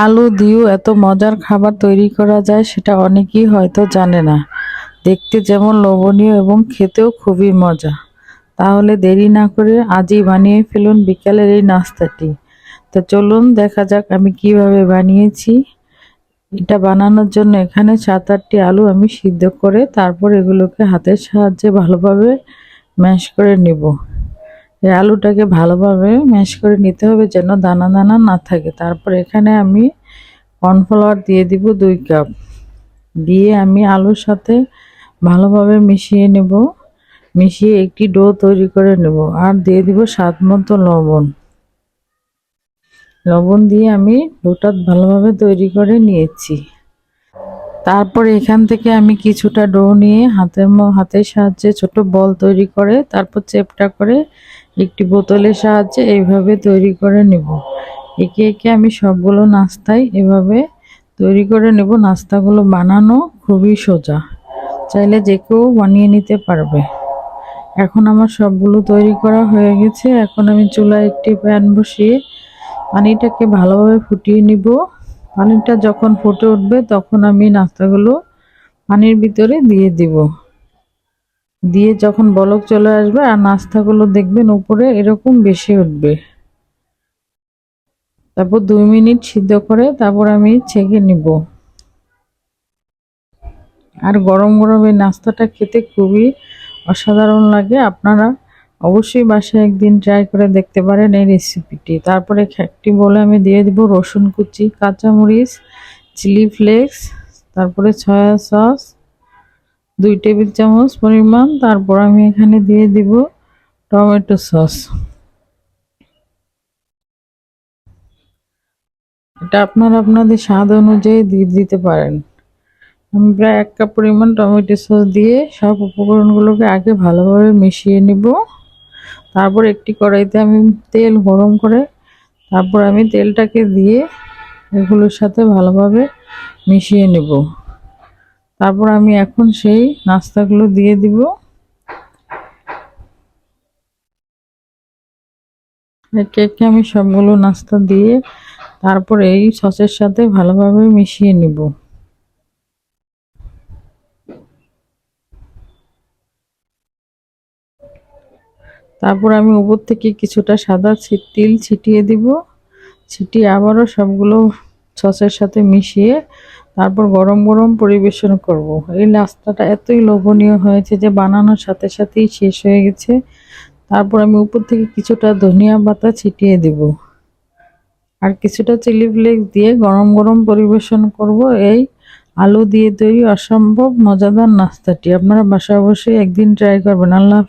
আলু দিয়েও এত মজার খাবার তৈরি করা যায় সেটা অনেকেই হয়তো জানে না। দেখতে যেমন লোভনীয় এবং খেতেও খুবই মজা। তাহলে দেরি না করে আজই বানিয়ে ফেলুন বিকালের এই নাস্তাটি। তো চলুন দেখা যাক আমি কীভাবে বানিয়েছি। এটা বানানোর জন্য এখানে সাত আটটি আলু আমি সিদ্ধ করে তারপর এগুলোকে হাতের সাহায্যে ভালোভাবে ম্যাশ করে নেব। আলুটাকে ভালোভাবে ম্যাশ করে নিতে হবে যেন দানা দানা না থাকে। তারপর এখানে আমি কর্নফ্লাওয়ার দিয়ে দিব দুই কাপ। দিয়ে আমি আলুর সাথে ভালোভাবে মিশিয়ে নেব। মিশিয়ে একটি ডো তৈরি করে নেব। আর দিয়ে দিব স্বাদ মতো লবণ। লবণ দিয়ে আমি ডোটা ভালোভাবে তৈরি করে নিয়েছি। তারপর এখান থেকে আমি কিছুটা ডো নিয়ে হাতের হাতের সাহায্যে ছোট বল তৈরি করে, তারপর চেপটা করে একটি বোতলের সাহায্যে এইভাবে তৈরি করে নেব। একে একে আমি সবগুলো নাস্তায় এভাবে তৈরি করে নেব। নাস্তাগুলো বানানো খুবই সোজা। চাইলে যে কেউ বানিয়ে নিতে পারবে। এখন আমার সবগুলো তৈরি করা হয়ে গেছে। এখন আমি চুলায় একটি প্যান বসিয়ে পানিটাকে ভালোভাবে ফুটিয়ে নিব। পানিটা যখন ফুটে উঠবে, তখন আমি নাস্তাগুলো পানির ভিতরে দিয়ে দিব। দিয়ে যখন বলক চলে আসবে, আর নাস্তাগুলো দেখবেন উপরে এরকম বেশি উঠবে। তারপর দুই মিনিট সিদ্ধ করে তারপর আমি ছেঁকে নিব। আর গরম গরম এই নাস্তাটা খেতে খুবই অসাধারণ লাগে। আপনারা অবশ্যই বাসায় একদিন ট্রাই করে দেখতে পারেন এই রেসিপিটি তারপরে একটি বলে আমি দিয়ে দিব রসুন কুচি, কাঁচামরিচ চিলি ফ্লেক্স তারপরে সয়া সস দুই টেবিল চামচ পরিমাণ। তারপর আমি এখানে দিয়ে দিব টমেটো সস এটা আপনারা আপনাদের স্বাদ অনুযায়ী দিয়ে দিতে পারেন। আমি প্রায় এক কাপ পরিমাণ টমেটো সস দিয়ে সব উপকরণগুলোকে আগে ভালোভাবে মিশিয়ে নিব। তারপর একটি কড়াইতে আমি তেল গরম করে তারপর আমি তেলটাকে দিয়ে এগুলোর সাথে ভালোভাবে মিশিয়ে নেব। তারপর আমি এখন সেই নাস্তাগুলো দিয়ে দিব। একে একে আমি সবগুলো নাস্তা দিয়ে তারপর এই সসের সাথে ভালোভাবে মিশিয়ে নিব। তারপর আমি উপর থেকে কিছুটা সাদা তিল ছিটিয়ে দিব। ছিটিয়ে আবারও সবগুলো সসের সাথে মিশিয়ে তারপর গরম গরম পরিবেশন করব। এই নাস্তাটা এতই লোভনীয় হয়েছে যে বানানোর সাথে সাথেই শেষ হয়ে গেছে। তারপর আমি উপর থেকে কিছুটা ধনিয়া পাতা ছিটিয়ে দিব। আর কিছুটা চিলি ফ্লেক্স দিয়ে গরম গরম পরিবেশন করব। এই আলু দিয়ে তৈরি অসম্ভব মজাদার নাস্তাটি। আপনারা বাসা অবশ্যই একদিন ট্রাই করবেন। আল্লাহ